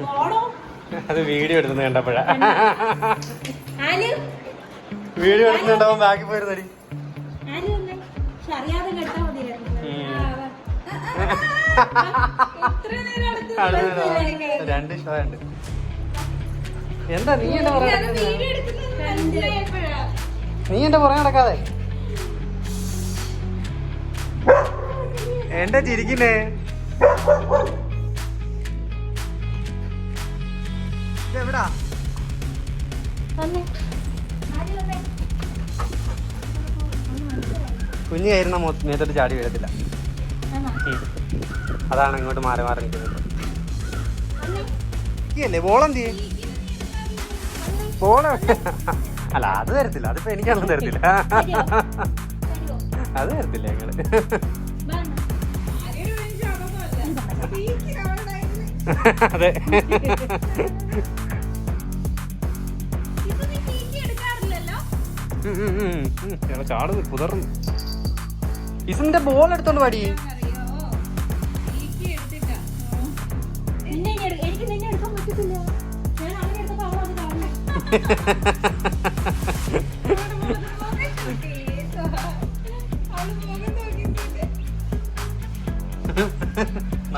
പോടോ. അത് വീഡിയോ എടുത്തു കണ്ടപ്പോഴാ. ആലു വീഡിയോ എടുക്കുന്നുണ്ടാവും ബാക്കി പോയിരുന്നടി. രണ്ട് ഷോ ഉണ്ട്. എന്താ നീ എന്താ മനസ്സിലായപ്പോഴാ. നീ എന്താ പുറകെ നടക്കാതെ. എന്റെ ചിരിക്കുന്നേ? എവിടാ. കുഞ്ഞു കയറുന്ന മേത്തോട്ട് ചാടി വീഴത്തില്ല. അതാണ് ഇങ്ങോട്ട് മാറി മാറി നിൽക്കുന്നത്. ബോളം അല്ലേ ബോളെന്തി? ബോൾ? അല്ല അത് തരത്തില്ല. അതിപ്പോ എനിക്കൊന്നും തരത്തില്ല? അത് തരത്തില്ല ഞങ്ങൾ. അതെ. ചാടുന്നു പുതർന്നു ഇസിന്റെ ബോൾ എടുത്തോണ്ട് പാടി എനിക്ക് നിന്നെ എടുക്കാൻ പറ്റത്തില്ല. ഞാൻ അവനെ എടുത്തപ്പോ അവൾ അത്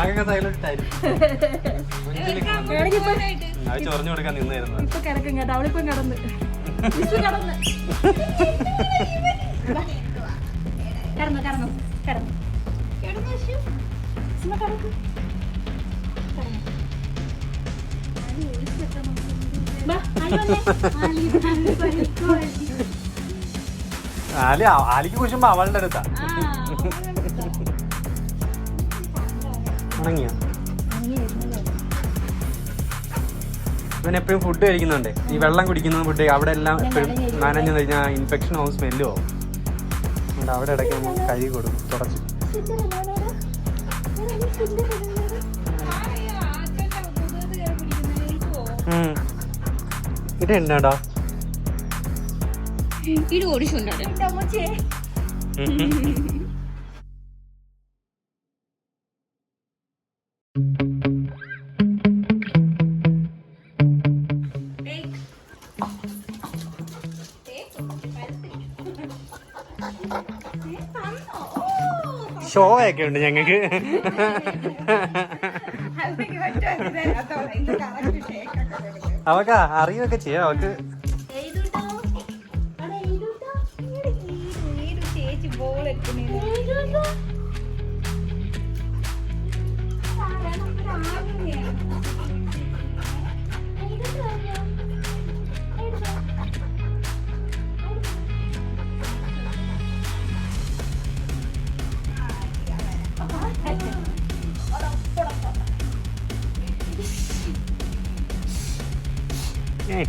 സൈലന്റായിരിക്കും വേണമെങ്കിൽ അത് ചൊറഞ്ഞു കൊടുക്കാൻ നിന്നായിരുന്നു. ഇപ്പൊ കിടക്കും കേട്ടോ. അവളിപ്പം കിടന്ന്. കിടന്ന്. കിടന്നു കിടന്നു കിടന്നു. കിടന്നു. ആലി ആലിക്ക് കുശുമ്പോ അവളുടെ അടുത്താ. ഉണങ്ങിയ? ഇവൻ എപ്പോഴും ഫുഡ് കഴിക്കുന്നുണ്ട്. ഈ വെള്ളം കുടിക്കുന്ന ഫുഡ് അവിടെ എല്ലാം എപ്പോഴും നനഞ്ഞു കഴിഞ്ഞാൽ ഇൻഫെക്ഷൻ ആവും സ്മെല്ലും ആവും. അതുകൊണ്ട് അവിടെ ഇടയ്ക്ക് നമ്മൾ കഴുകി കൊടുക്കും തുടച്ച്. ഇത് എന്നാടാ? ഇത് ഓടിച്ചുണ്ടോ എന്റെ അമ്മച്ചേ ഷോ ഒക്കെ ഉണ്ട് ഞങ്ങൾക്ക് അവക്ക് അറിയുകയൊക്കെ ചെയ്യാം. അവക്ക്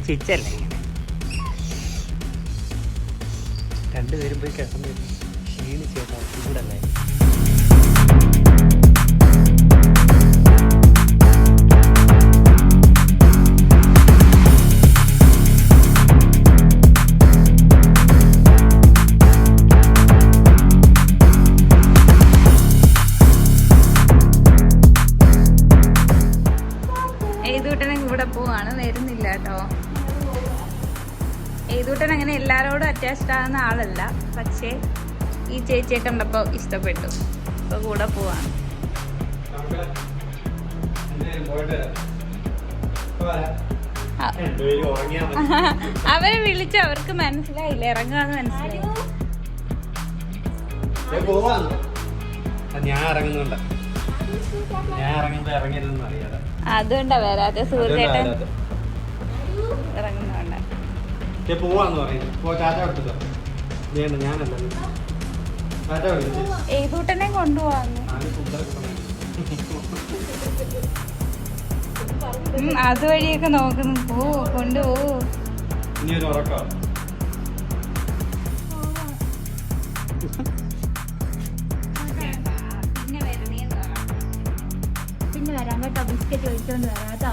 ചിച്ചല്ലേ രണ്ടുപേരും പോയി കിടന്നു ക്ഷീണിച്ചേട്ടാ ചൂടല്ലേ? അറ്റാച്ച്ഡ് ആകുന്ന ആളല്ല. പക്ഷേ ഈ ചേച്ചിയെ കണ്ടപ്പോൾ ഇഷ്ടപ്പെട്ടു. അപ്പൊ കൂടെ പോവാണ്. അവരെ വിളിച്ച് അവർക്ക് മനസ്സിലായില്ല? ഇറങ്ങാന്ന് മനസ്സിലായി. ഏ, പോവാന്ന്. അത് ഞാൻ ഇറങ്ങുന്നുണ്ട. ഞാൻ ഇറങ്ങുമ്പോ ഇറങ്ങരുതെന്ന് അറിയാതെ അതുകൊണ്ടാ വരാതെ സുഹൃത്തേട്ടൻ. ഏ, പോവാന്ന് പറയുന്നു. പോ ടാറ്റ കൊടുത്തോ വേണ്ട ഞാനല്ല. ടാറ്റ കൊടുത്തു ഏതൂട്ടനെ കൊണ്ടുപോവാന്ന്. അതുവഴിയൊക്കെ നോക്കുന്നു. പോ കൊണ്ടുപോ. ഇനി ഒരു ഉറക്കാം? പിന്നെ വരാൻ വരാം. കേട്ടോ ബിസ്ക്കറ്റ് ഒഴിച്ചോണ്ട് വരാം. കേട്ടോ.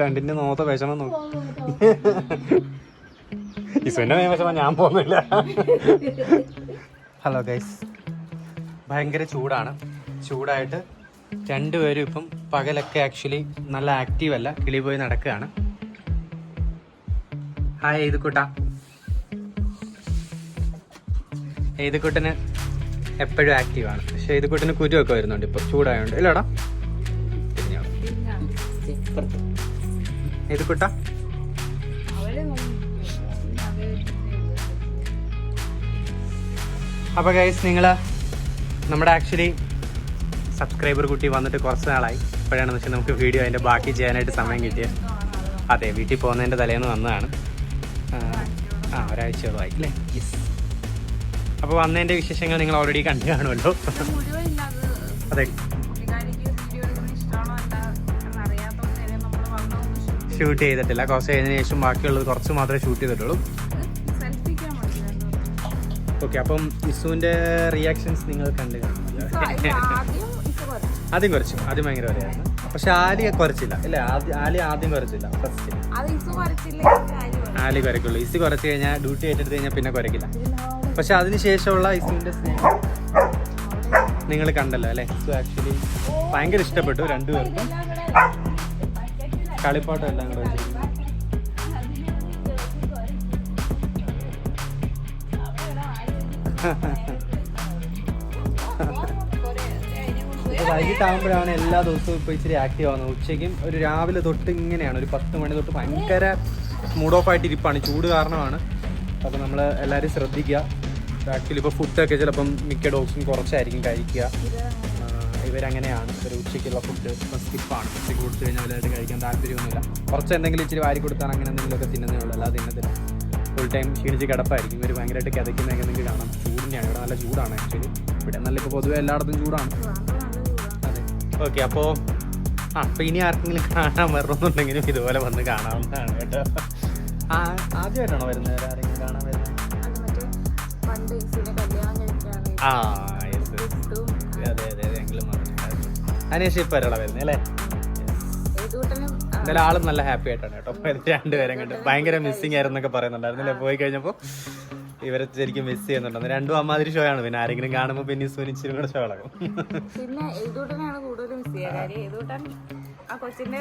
രണ്ടിന്റെ നോത്ത വിഷമം നോക്കും. ഇസുവിന്റെ വിഷമം ഞാൻ പോകുന്നില്ല. ഹലോ ഗൈസ് ഭയങ്കര ചൂടാണ്. ചൂടായിട്ട് രണ്ടുപേരും ഇപ്പം പകലൊക്കെ ആക്ച്വലി നല്ല ആക്റ്റീവ് അല്ല. കിളി പോയി നടക്കുകയാണ്. ഹായ് എഴുതുക്കുട്ട എഴുതുക്കുട്ടന് എപ്പോഴും ആക്റ്റീവാണ് പക്ഷെ എഴുതുക്കുട്ടന് കുരുവൊക്കെ വരുന്നുണ്ട് ഇപ്പൊ. ചൂടായോണ്ട്. ഇല്ലടാ എഴുതുക്കുട്ട അപ്പോൾ ഗൈസ് നിങ്ങൾ നമ്മുടെ ആക്ച്വലി സബ്സ്ക്രൈബർ കുട്ടി വന്നിട്ട് കുറച്ച് നാളായി. ഇപ്പോഴാണെന്ന് വെച്ചാൽ നമുക്ക് വീഡിയോ അതിന്റെ ബാക്കി ചെയ്യാനായിട്ട് സമയം കിട്ടിയത് അതെ വീട്ടിൽ പോകുന്നതിന്റെ തലേന്ന് വന്നതാണ്. ആ, ഒരാഴ്ചയോളമായി അല്ലേ? യെസ് അപ്പോൾ വന്നതിന്റെ വിശേഷങ്ങൾ നിങ്ങൾ ഓൾറെഡി കണ്ടു കാണുമല്ലോ. അതെ. ഷൂട്ട് ചെയ്തിട്ടില്ല. കുറച്ച് കഴിഞ്ഞതിന് ശേഷം ബാക്കിയുള്ളത് കുറച്ച് മാത്രമേ ഷൂട്ട് ചെയ്തിട്ടുള്ളൂ. ഓക്കെ അപ്പം ഇസുവിന്റെ റിയാക്ഷൻസ് നിങ്ങൾ കണ്ടു കാണുമല്ലോ. ആദ്യം കുറച്ചു. ആദ്യം ഭയങ്കര വരെയായിരുന്നു. പക്ഷെ ആലി കുറച്ചില്ല. ഇല്ല ആലി ആദ്യം കുറച്ചില്ല. ഫസ്റ്റ് ആലി കുറയ്ക്കുള്ളൂ. ഇസി കുറച്ച് കഴിഞ്ഞാൽ ഡ്യൂട്ടി ഏറ്റെടുത്ത് കഴിഞ്ഞാൽ പിന്നെ കുറയ്ക്കില്ല. പക്ഷെ അതിന് ശേഷമുള്ള ഇസുവിന്റെ സ്നേഹം നിങ്ങൾ കണ്ടല്ലോ അല്ലേ? ഇസു ആക്ച്വലി ഭയങ്കര ഇഷ്ടപ്പെട്ടു രണ്ടുപേർക്കും കളിപ്പാട്ടം എല്ലാം കൂടെ വെച്ചിരിക്കുന്നു വൈകിട്ടാകുമ്പോഴാണ് എല്ലാ ദിവസവും ഇപ്പോൾ ഇച്ചിരി ആക്റ്റീവ് ആവുന്നത്. ഉച്ചയ്ക്കും ഒരു രാവിലെ തൊട്ട് ഇങ്ങനെയാണ്. ഒരു പത്ത് മണി തൊട്ട് ഭയങ്കര മൂഡ് ഓഫ് ആയിട്ട് ഇരിപ്പാണ്. ചൂട് കാരണമാണ്. അപ്പോൾ നമ്മൾ എല്ലാവരും ശ്രദ്ധിക്കുക. ആക്ച്വലി ഇപ്പോൾ ഫുഡൊക്കെ ചിലപ്പം മിക്ക ഡോസും കുറച്ചായിരിക്കും കഴിക്കുക. ഇവരങ്ങനെയാണ്. ഒരു ഉച്ചയ്ക്കുള്ള ഫുഡ് സ്കിപ്പാണ് ഉച്ചയ്ക്ക് കൊടുത്തു കഴിഞ്ഞാൽ വലുതായിട്ട് കഴിക്കാൻ താല്പര്യമൊന്നുമില്ല. കുറച്ച് എന്തെങ്കിലും ഇച്ചിരി വാരി കൊടുത്താൽ അങ്ങനെ എന്തെങ്കിലുമൊക്കെ തിന്നുന്നേ ഉള്ളൂ. അല്ലാതെ തിന്നത്തില്ല ഫുൾ ടൈം ക്ഷീണിച്ച് കിടപ്പായിരിക്കും. ഇവർ ഭയങ്കരമായിട്ട് കിതയ്ക്കുന്നതൊക്കെ നിങ്ങൾക്ക് കാണാം. ചൂടിന്റെയാണ് ഇവിടെ നല്ല ചൂടാണ് ആക്ച്വലി ഇവിടെ നല്ല ഇപ്പോൾ പൊതുവെ എല്ലായിടത്തും ചൂടാണ്. ഓക്കെ അപ്പോൾ ആ അപ്പോൾ ഇനി ആർക്കെങ്കിലും കാണാൻ വരണമെന്നുണ്ടെങ്കിലും ഇതുപോലെ വന്ന് കാണാവുന്നതാണ് കേട്ടോ. ആദ്യമായിട്ടാണോ വരുന്നത്? ആരെങ്കിലും കാണാൻ വരുന്നത്? അല്ലേ? എന്തായാലും ആളും നല്ല ഹാപ്പി ആയിട്ടാണ് കേട്ടോ. രണ്ടുപേരും കണ്ട് ഭയങ്കര മിസ്സിംഗ് ആയിരുന്നൊക്കെ പറയുന്നുണ്ടായിരുന്നില്ലേ പോയി കഴിഞ്ഞപ്പോൾ ഇവരെ ശരിക്കും മിസ് ചെയ്യുന്നുണ്ട്. രണ്ടും അമ്മാതിരി ഷോ ആണ്. പിന്നെ ആരെങ്കിലും കാണുമ്പോൾ പിന്നെ സുനിച്ചിരും കൂടെ ഷോ ഇളകും പിന്നെ ഏതൂട്ടനാണ് കൂടുതലും മിസ് ആ കൊച്ചിന്റെ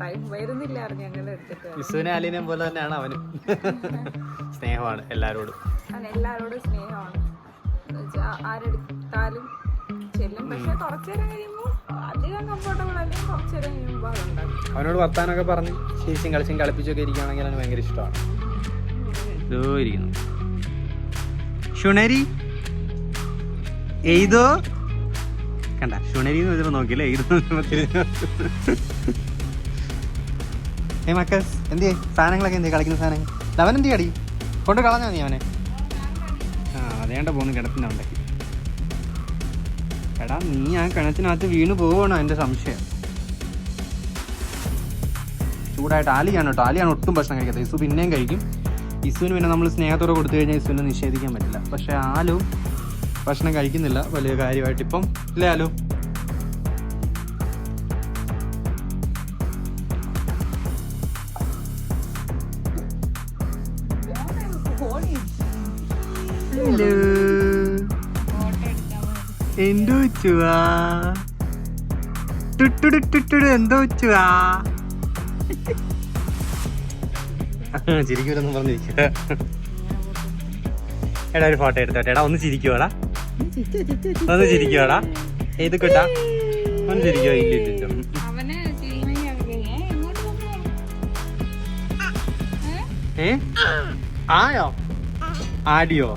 ടൈം വരുന്നില്ലായിരുന്നു ഞങ്ങൾ എടുത്തിട്ട് വിസുവിനെ അലീനെയും പോലെ തന്നെയാണ് അവനും. സ്നേഹമാണ് അവൻ എല്ലാവരോടും സ്നേഹമാണ്. എന്നുവെച്ചാ ആരെടുത്താലും ചെല്ലും. പക്ഷെ കുറച്ചേരം കഴിയുമ്പോൾ അധികം കംഫർട്ടബിൾ അല്ലെങ്കിൽ കുറച്ചേരം കഴിയുമ്പോൾ അവനോട് വർത്താനൊക്കെ പറഞ്ഞ് ചിരിച്ചും കളിച്ചും കളിപ്പിച്ചൊക്കെ ഇരിക്കുകയാണെങ്കിൽ അവന് ഭയങ്കര ഇഷ്ടമാണ്. ഇതോ ഇരിക്കുന്നു ഷുണരി എയ്തോ? കണ്ട ഷുണരി എന്ന് വെച്ചപ്പോ നോക്കിയില്ലേ ഏ മക്കസ് എന്തേ സാധനങ്ങളൊക്കെ എന്തേ കളിക്കുന്ന സാധനങ്ങൾ. അവൻ എന്തിയാ അടി? കൊണ്ട് കളഞ്ഞാ നീ അവനെ. ആ അതേണ്ട പോന്ന് കിടപ്പിനുണ്ടാക്കി എടാ നീ ആ കിണറ്റിനകത്ത് വീണ് പോവണോ എന്റെ സംശയം? ചൂടായിട്ട് ആലിയാണ് കേട്ടോ ആലിയാണ് ഒട്ടും ഭക്ഷണം കഴിക്കാത്തത്. ഇസു പിന്നെയും കഴിക്കും. ഇസുവിന് പിന്നെ നമ്മൾ സ്നേഹത്തോടെ കൊടുത്തു കഴിഞ്ഞാൽ ഇസുവിനെ നിഷേധിക്കാൻ പറ്റില്ല. പക്ഷേ ആലു ഭക്ഷണം കഴിക്കുന്നില്ല. വലിയ കാര്യമായിട്ട് ഇപ്പം ഇല്ലേ ആലു? എന്തോ വെച്ചുവാ എന്തോ വെച്ചുവാ ചിരിക്കൂലെന്ന് പറഞ്ഞിരിക്കുക എടാ ഒരു ഫോട്ടോ എടുത്തോട്ടെ. എടാ ഒന്ന് ചിരിക്കുവാടാ. ഒന്ന് ചിരിക്കുവാടാ. ഏത് കിട്ടാ. ഒന്ന് ചിരിക്കോ ഇല്ല ഇല്ല ഏ, ആയോ? ആടിയോ?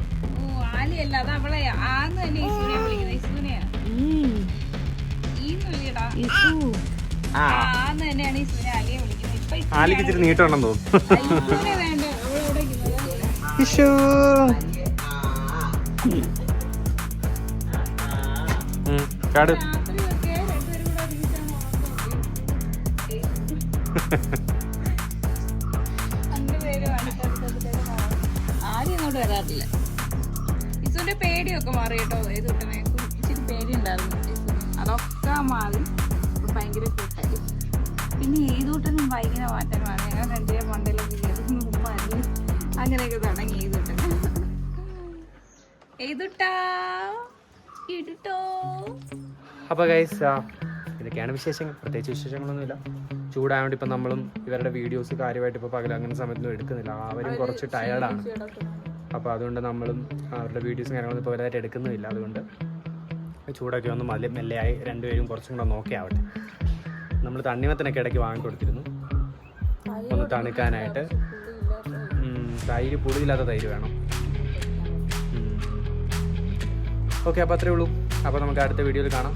ആ. ആലിക്ക് ഇച്ചിരി നീട്ടണം തോന്നുന്നു. ഇഷു കാട്. വരാറില്ല. ഇച്ചിരി പേടി അതൊക്കെ മാറി. ഭയങ്കര പിന്നെ ഏതൂട്ടനും ഭയങ്കര മാറ്റമാണ് ഞങ്ങൾ രണ്ടേ മണ്ടയിലൊക്കെ കയറുന്നു ഉമ്മാരി അങ്ങനെയൊക്കെ തുടങ്ങി ഏതൂട്ടൻ ഏതുട്ടാ ഇടുട്ടോ അപ്പോൾ ഗൈസ് ഇതൊക്കെയാണ് വിശേഷങ്ങൾ. പ്രത്യേകിച്ച് വിശേഷങ്ങളൊന്നുമില്ല. ചൂടായതുകൊണ്ട് ഇപ്പം നമ്മളും ഇവരുടെ വീഡിയോസ് കാര്യമായിട്ട് ഇപ്പോൾ പകൽ അങ്ങനെ സമയത്തൊന്നും എടുക്കുന്നില്ല. അവരും കുറച്ച് ടയേർഡാണ് അപ്പോൾ അതുകൊണ്ട് നമ്മളും അവരുടെ വീഡിയോസും കാര്യങ്ങളൊന്നും ഇപ്പോൾ വലുതായിട്ട് എടുക്കുന്നില്ല അതുകൊണ്ട് ചൂടൊക്കെ ഒന്ന് മെല്ലെ മെല്ലെയായി രണ്ടുപേരും കുറച്ചും കൂടെ നോക്കി ആവട്ടെ നമ്മൾ തണ്ണിമത്തനൊക്കെ ഇടയ്ക്ക് വാങ്ങിക്കൊടുത്തിരുന്നു ഒന്ന് തണുക്കാനായിട്ട്. തൈര് പുളിയില്ലാത്ത തൈര് വേണം. ഓക്കെ അപ്പോൾ അത്രേ ഉള്ളൂ. അപ്പോൾ നമുക്ക് അടുത്ത വീഡിയോയിൽ കാണാം.